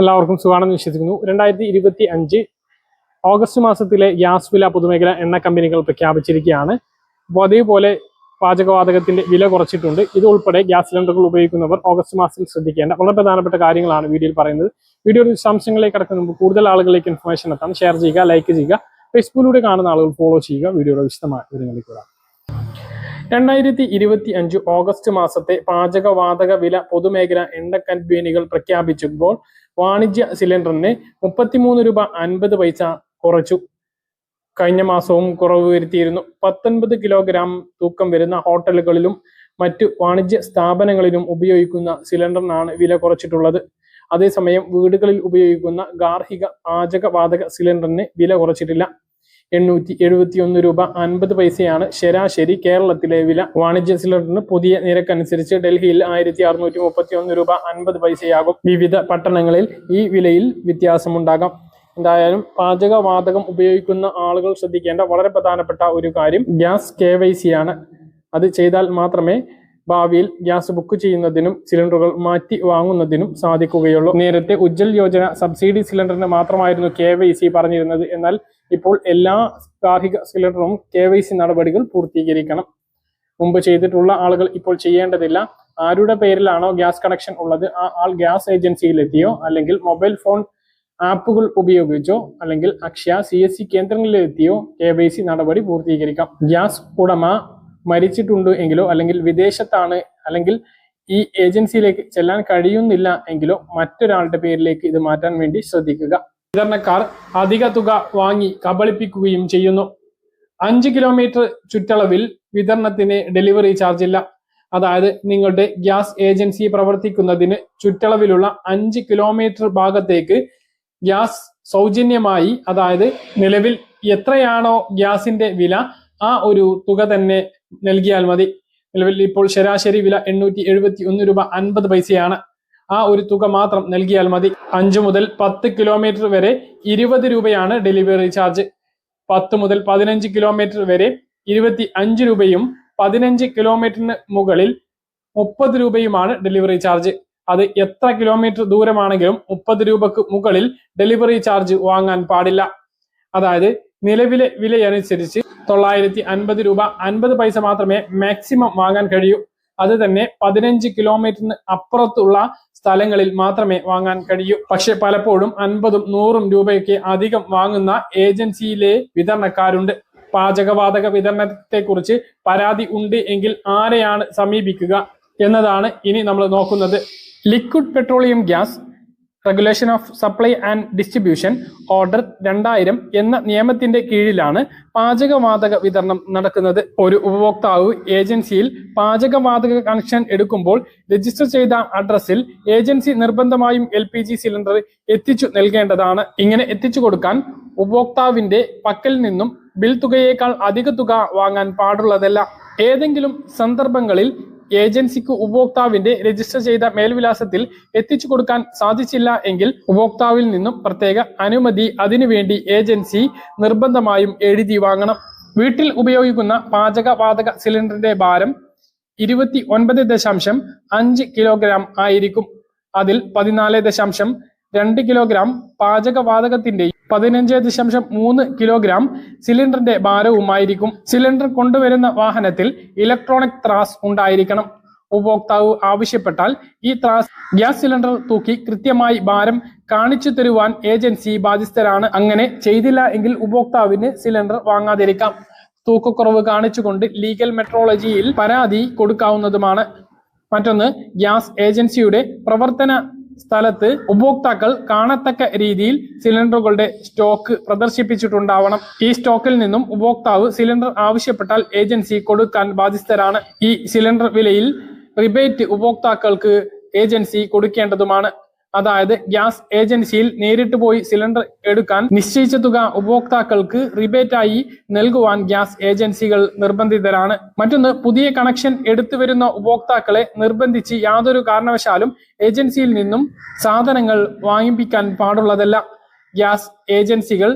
എല്ലാവർക്കും സുഖമാണെന്ന് വിശ്വസിക്കുന്നു. രണ്ടായിരത്തി ഇരുപത്തി അഞ്ച് ഓഗസ്റ്റ് മാസത്തിലെ ഗ്യാസ് വില പൊതുമേഖല എണ്ണ കമ്പനികൾ പ്രഖ്യാപിച്ചിരിക്കുകയാണ്. അപ്പോൾ അതേപോലെ പാചകവാതകത്തിന്റെ വില കുറച്ചിട്ടുണ്ട്. ഇത് ഉൾപ്പെടെ ഗ്യാസ് സിലിണ്ടറുകൾ ഉപയോഗിക്കുന്നവർ ഓഗസ്റ്റ് മാസത്തിൽ ശ്രദ്ധിക്കേണ്ട വളരെ പ്രധാനപ്പെട്ട കാര്യങ്ങളാണ് വീഡിയോയിൽ പറയുന്നത്. വീഡിയോയുടെ വിശദാംശങ്ങളിലേക്ക് കടക്കുന്ന മുമ്പ് കൂടുതൽ ആളുകളിലേക്ക് ഇൻഫർമേഷൻ എത്താൻ ഷെയർ ചെയ്യുക ലൈക്ക് ചെയ്യുക ഫേസ്ബുക്കിലൂടെ കാണുന്ന ആളുകൾ ഫോളോ ചെയ്യുക വീഡിയോയുടെ വിശദമായ വിവരങ്ങളിലേക്ക് വരാം. രണ്ടായിരത്തി ഇരുപത്തി അഞ്ച് ഓഗസ്റ്റ് മാസത്തെ പാചകവാതക വില പൊതുമേഖല എണ്ണ കമ്പനികൾ പ്രഖ്യാപിച്ചപ്പോൾ വാണിജ്യ സിലിണ്ടറിന് മുപ്പത്തിമൂന്ന് രൂപ അൻപത് പൈസ കുറച്ചു. കഴിഞ്ഞ മാസവും കുറവ് വരുത്തിയിരുന്നു. പത്തൊൻപത് കിലോഗ്രാം തൂക്കം വരുന്ന ഹോട്ടലുകളിലും മറ്റ് വാണിജ്യ സ്ഥാപനങ്ങളിലും ഉപയോഗിക്കുന്ന സിലിണ്ടറിനാണ് വില കുറച്ചിട്ടുള്ളത്. അതേസമയം വീടുകളിൽ ഉപയോഗിക്കുന്ന ഗാർഹിക പാചകവാതക സിലിണ്ടറിന് വില കുറച്ചിട്ടില്ല. എണ്ണൂറ്റി എഴുപത്തി ഒന്ന് രൂപ അൻപത് പൈസയാണ് ശരാശരി കേരളത്തിലെ വില. വാണിജ്യ സിലിണ്ടറിന് പുതിയ നിരക്കനുസരിച്ച് ഡൽഹിയിൽ ആയിരത്തി അറുന്നൂറ്റി മുപ്പത്തി ഒന്ന് രൂപ അൻപത് പൈസയാകും. വിവിധ പട്ടണങ്ങളിൽ ഈ വിലയിൽ വ്യത്യാസമുണ്ടാകാം. എന്തായാലും പാചകവാതകം ഉപയോഗിക്കുന്ന ആളുകൾ ശ്രദ്ധിക്കേണ്ട വളരെ പ്രധാനപ്പെട്ട ഒരു കാര്യം ഗ്യാസ് കെ വൈ സി ആണ്. അത് ചെയ്താൽ മാത്രമേ ഭാവിയിൽ ഗ്യാസ് ബുക്ക് ചെയ്യുന്നതിനും സിലിണ്ടറുകൾ മാറ്റി വാങ്ങുന്നതിനും സാധിക്കുകയുള്ളൂ. നേരത്തെ ഉജ്ജൽ യോജന സബ്സിഡി സിലിണ്ടറിന് മാത്രമായിരുന്നു കെ വൈ സി പറഞ്ഞിരുന്നത്. എന്നാൽ ഇപ്പോൾ എല്ലാ ഗാർഹിക സിലിണ്ടറും കെ വൈ സി നടപടികൾ പൂർത്തീകരിക്കണം. മുമ്പ് ചെയ്തിട്ടുള്ള ആളുകൾ ഇപ്പോൾ ചെയ്യേണ്ടതില്ല. ആരുടെ പേരിലാണോ ഗ്യാസ് കണക്ഷൻ ഉള്ളത്? ആ ആൾ ഗ്യാസ് ഏജൻസിയിലെത്തിയോ? അല്ലെങ്കിൽ മൊബൈൽ ഫോൺ ആപ്പുകൾ ഉപയോഗിച്ചോ? അല്ലെങ്കിൽ അക്ഷയ സി എസ് സി കേന്ദ്രങ്ങളിലെത്തിയോ? കെ വൈ സി നടപടി പൂർത്തീകരിക്കാം. ഗ്യാസ് ഉടമ മരിച്ചിട്ടുണ്ട് എങ്കിലോ അല്ലെങ്കിൽ വിദേശത്താണ് അല്ലെങ്കിൽ ഈ ഏജൻസിയിലേക്ക് ചെല്ലാൻ കഴിയുന്നില്ല എങ്കിലോ മറ്റൊരാളുടെ പേരിലേക്ക് ഇത് മാറ്റാൻ വേണ്ടി ശ്രദ്ധിക്കുക. വിതരണക്കാർ അധിക തുക വാങ്ങി കബളിപ്പിക്കുകയും ചെയ്യുന്നു. അഞ്ച് കിലോമീറ്റർ ചുറ്റളവിൽ വിതരണത്തിന് ഡെലിവറി ചാർജ് ഇല്ല. അതായത് നിങ്ങളുടെ ഗ്യാസ് ഏജൻസി പ്രവർത്തിക്കുന്നതിന് ചുറ്റളവിലുള്ള അഞ്ച് കിലോമീറ്റർ ഭാഗത്തേക്ക് ഗ്യാസ് സൗജന്യമായി അതായത് നിലവിൽ എത്രയാണോ ഗ്യാസിന്റെ വില ആ ഒരു തുക തന്നെ നൽകിയാൽ മതി. നിലവിൽ ഇപ്പോൾ ശരാശരി വില എണ്ണൂറ്റി എഴുപത്തി ഒന്ന് രൂപ അൻപത് പൈസയാണ്. ആ ഒരു തുക മാത്രം നൽകിയാൽ മതി. അഞ്ചു മുതൽ പത്ത് കിലോമീറ്റർ വരെ ഇരുപത് രൂപയാണ് ഡെലിവറി ചാർജ് പത്ത് മുതൽ പതിനഞ്ച് കിലോമീറ്റർ വരെ ഇരുപത്തി അഞ്ച് രൂപയും പതിനഞ്ച് കിലോമീറ്ററിന് മുകളിൽ മുപ്പത് രൂപയുമാണ് ഡെലിവറി ചാർജ് അത് എത്ര കിലോമീറ്റർ ദൂരമാണെങ്കിലും മുപ്പത് രൂപക്ക് മുകളിൽ ഡെലിവറി ചാർജ് വാങ്ങാൻ പാടില്ല. അതായത് നിലവിലെ വിലയനുസരിച്ച് തൊള്ളായിരത്തി അൻപത് രൂപ അൻപത് പൈസ മാത്രമേ മാക്സിമം വാങ്ങാൻ കഴിയൂ. അത് തന്നെ പതിനഞ്ച് കിലോമീറ്ററിന് അപ്പുറത്തുള്ള സ്ഥലങ്ങളിൽ മാത്രമേ വാങ്ങാൻ കഴിയൂ. പക്ഷെ പലപ്പോഴും അൻപതും നൂറും രൂപയൊക്കെ അധികം വാങ്ങുന്ന ഏജൻസിയിലെ വിതരണക്കാരുണ്ട്. പാചകവാതക വിതരണത്തെക്കുറിച്ച് പരാതി ഉണ്ട് എങ്കിൽ ആരെയാണ് സമീപിക്കുക എന്നതാണ് ഇനി നമ്മൾ നോക്കുന്നത്. Liquid petroleum gas regulation of supply and distribution order രണ്ടായിരം എന്ന നിയമത്തിന്റെ കീഴിലാണ് പാചകവാതക വിതരണം നടക്കുന്നത്. ഒരു ഉപഭോക്താവ് ഏജൻസിയിൽ പാചകവാതക കണക്ഷൻ എടുക്കുമ്പോൾ രജിസ്റ്റർ ചെയ്ത അഡ്രസ്സിൽ ഏജൻസി നിർബന്ധമായും എൽ പി ജി സിലിണ്ടർ എത്തിച്ചു നൽകേണ്ടതാണ്. ഇങ്ങനെ എത്തിച്ചു കൊടുക്കാൻ ഉപഭോക്താവിന്റെ പക്കൽ നിന്നും ബിൽ തുകയേക്കാൾ അധിക തുക വാങ്ങാൻ പാടുള്ളതല്ല. ഏതെങ്കിലും സന്ദർഭങ്ങളിൽ ഏജൻസിക്ക് ഉപഭോക്താവിന്റെ രജിസ്റ്റർ ചെയ്ത മേൽവിലാസത്തിൽ എത്തിച്ചു കൊടുക്കാൻ സാധിച്ചില്ല എങ്കിൽ ഉപഭോക്താവിൽ നിന്നും പ്രത്യേക അനുമതി അതിനുവേണ്ടി ഏജൻസി നിർബന്ധമായും എഴുതി വാങ്ങണം. വീട്ടിൽ ഉപയോഗിക്കുന്ന പാചകവാതക സിലിണ്ടറിന്റെ ഭാരം ഇരുപത്തി ഒൻപത് ദശാംശം അഞ്ച് കിലോഗ്രാം ആയിരിക്കും. അതിൽ പതിനാല് ദശാംശം രണ്ട് കിലോഗ്രാം പാചകവാതകത്തിന്റെയും പതിനഞ്ച് ദശാംശം മൂന്ന് കിലോഗ്രാം സിലിണ്ടറിന്റെ ഭാരവുമായിരിക്കും. സിലിണ്ടർ കൊണ്ടുവരുന്ന വാഹനത്തിൽ ഇലക്ട്രോണിക് ത്രാസ് ഉണ്ടായിരിക്കണം. ഉപഭോക്താവ് ആവശ്യപ്പെട്ടാൽ ഈ ത്രാസ് ഗ്യാസ് സിലിണ്ടർ തൂക്കി കൃത്യമായി ഭാരം കാണിച്ചു തരുവാൻ ഏജൻസി ബാധ്യസ്ഥരാണ്. അങ്ങനെ ചെയ്തില്ല എങ്കിൽ ഉപഭോക്താവിന് സിലിണ്ടർ വാങ്ങാതിരിക്കാം. തൂക്കക്കുറവ് കാണിച്ചുകൊണ്ട് ലീഗൽ മെട്രോളജിയിൽ പരാതി കൊടുക്കാവുന്നതുമാണ്. മറ്റൊന്ന് ഗ്യാസ് ഏജൻസിയുടെ പ്രവർത്തന സ്ഥലത്ത് ഉപഭോക്താക്കൾ കാണത്തക്ക രീതിയിൽ സിലിണ്ടറുകളുടെ സ്റ്റോക്ക് പ്രദർശിപ്പിച്ചിട്ടുണ്ടാവണം. ഈ സ്റ്റോക്കിൽ നിന്നും ഉപഭോക്താവ് സിലിണ്ടർ ആവശ്യപ്പെട്ടാൽ ഏജൻസി കൊടുക്കാൻ ബാധ്യസ്ഥരാണ്. ഈ സിലിണ്ടർ വിലയിൽ റിബേറ്റ് ഉപഭോക്താക്കൾക്ക് ഏജൻസി കൊടുക്കേണ്ടതുമാണ്. അതായത് ഗ്യാസ് ഏജൻസിയിൽ നേരിട്ട് പോയി സിലിണ്ടർ എടുക്കാൻ നിശ്ചയിച്ച തുക ഉപഭോക്താക്കൾക്ക് റിബേറ്റായി നൽകുവാൻ ഗ്യാസ് ഏജൻസികൾ നിർബന്ധിതരാണ്. മറ്റൊന്ന് പുതിയ കണക്ഷൻ എടുത്തു വരുന്ന ഉപഭോക്താക്കളെ നിർബന്ധിച്ച് യാതൊരു കാരണവശാലും ഏജൻസിയിൽ നിന്നും സാധനങ്ങൾ വാങ്ങിപ്പിക്കാൻ പാടുള്ളതല്ല. ഗ്യാസ് ഏജൻസികൾ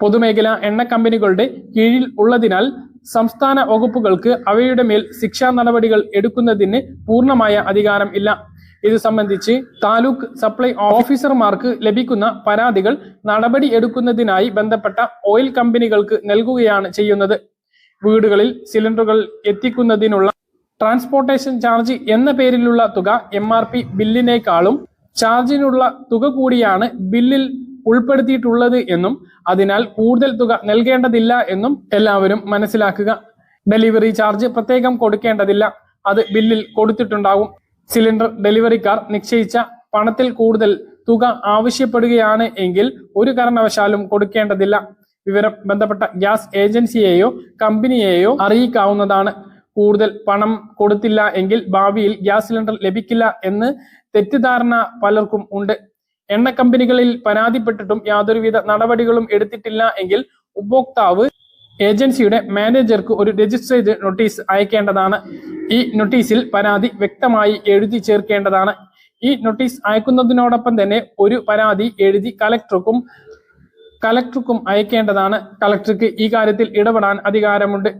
പൊതുമേഖല എണ്ണ കമ്പനികളുടെ കീഴിൽ ഉള്ളതിനാൽ സംസ്ഥാന വകുപ്പുകൾക്ക് അവയുടെ മേൽ ശിക്ഷാ നടപടികൾ എടുക്കുന്നതിന് പൂർണമായ അധികാരം ഇല്ല. ഇത് സംബന്ധിച്ച് താലൂക്ക് സപ്ലൈ ഓഫീസർമാർക്ക് ലഭിക്കുന്ന പരാതികൾ നടപടി എടുക്കുന്നതിനായി ബന്ധപ്പെട്ട ഓയിൽ കമ്പനികൾക്ക് നൽകുകയാണ് ചെയ്യുന്നത്. വീടുകളിൽ സിലിണ്ടറുകൾ എത്തിക്കുന്നതിനുള്ള ട്രാൻസ്പോർട്ടേഷൻ ചാർജ് എന്ന പേരിലുള്ള തുക എം ആർ പി ബില്ലിനേക്കാളും ചാർജിനുള്ള തുക കൂടിയാണ് ബില്ലിൽ ഉൾപ്പെടുത്തിയിട്ടുള്ളത് എന്നും അതിനാൽ കൂടുതൽ തുക നൽകേണ്ടതില്ല എന്നും എല്ലാവരും മനസ്സിലാക്കുക. ഡെലിവറി ചാർജ് പ്രത്യേകം കൊടുക്കേണ്ടതില്ല. അത് ബില്ലിൽ കൊടുത്തിട്ടുണ്ടാകും. സിലിണ്ടർ ഡെലിവറിക്കാർ നിശ്ചയിച്ച പണത്തിൽ കൂടുതൽ തുക ആവശ്യപ്പെടുകയാണ് എങ്കിൽ ഒരു കാരണവശാലും കൊടുക്കേണ്ടതില്ല. വിവരം ബന്ധപ്പെട്ട ഗ്യാസ് ഏജൻസിയെയോ കമ്പനിയെയോ അറിയിക്കാവുന്നതാണ്. കൂടുതൽ പണം കൊടുത്തില്ല എങ്കിൽ ഭാവിയിൽ ഗ്യാസ് സിലിണ്ടർ ലഭിക്കില്ല എന്ന് തെറ്റിദ്ധാരണ പലർക്കും ഉണ്ട്. എണ്ണ കമ്പനികളിൽ പരാതിപ്പെട്ടിട്ടും യാതൊരുവിധ നടപടികളും എടുത്തിട്ടില്ല എങ്കിൽ ഉപഭോക്താവ് ഏജൻസിയുടെ മാനേജർക്ക് ഒരു രജിസ്റ്റർ ചെയ്ത് നോട്ടീസ് അയക്കേണ്ടതാണ്. ഈ നോട്ടീസിൽ പരാതി വ്യക്തമായി എഴുതി ചേർക്കേണ്ടതാണ്. ഈ നോട്ടീസ് അയക്കുന്നതിനോടൊപ്പം തന്നെ ഒരു പരാതി എഴുതി കലക്ടർക്കും കലക്ടർക്കും അയക്കേണ്ടതാണ്. കലക്ടർക്ക് ഈ കാര്യത്തിൽ ഇടപെടാൻ അധികാരമുണ്ട്.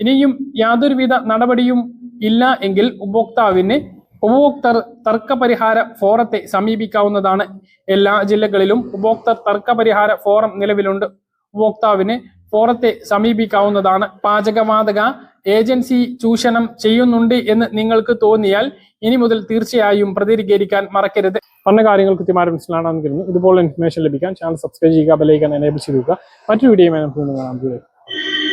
ഇനിയും യാതൊരുവിധ നടപടിയും ഇല്ല എങ്കിൽ ഉപഭോക്താവിന് ഉപഭോക്തർ തർക്ക പരിഹാര ഫോറത്തെ സമീപിക്കാവുന്നതാണ്. എല്ലാ ജില്ലകളിലും ഉപഭോക്തർ തർക്കപരിഹാര ഫോറം നിലവിലുണ്ട്. ഉപഭോക്താവിന് ഫോറത്തെ സമീപിക്കാവുന്നതാണ്. പാചകവാതക ഏജൻസി ചൂഷണം ചെയ്യുന്നുണ്ട് എന്ന് നിങ്ങൾക്ക് തോന്നിയാൽ ഇനി മുതൽ തീർച്ചയായും പ്രതികരിക്കാൻ മറക്കരുത്. പറഞ്ഞ കാര്യങ്ങൾ കൃത്യമായി മനസ്സിലാണെന്ന് കരുതുന്നു. ഇതുപോലെ ഇൻഫർമേഷൻ ലഭിക്കാൻ ചാനൽ സബ്സ്ക്രൈബ് ചെയ്യുക ബെലൈക്കൻ എനേബിൾ ചെയ്തു മറ്റൊരു വീഡിയോ നമുക്ക്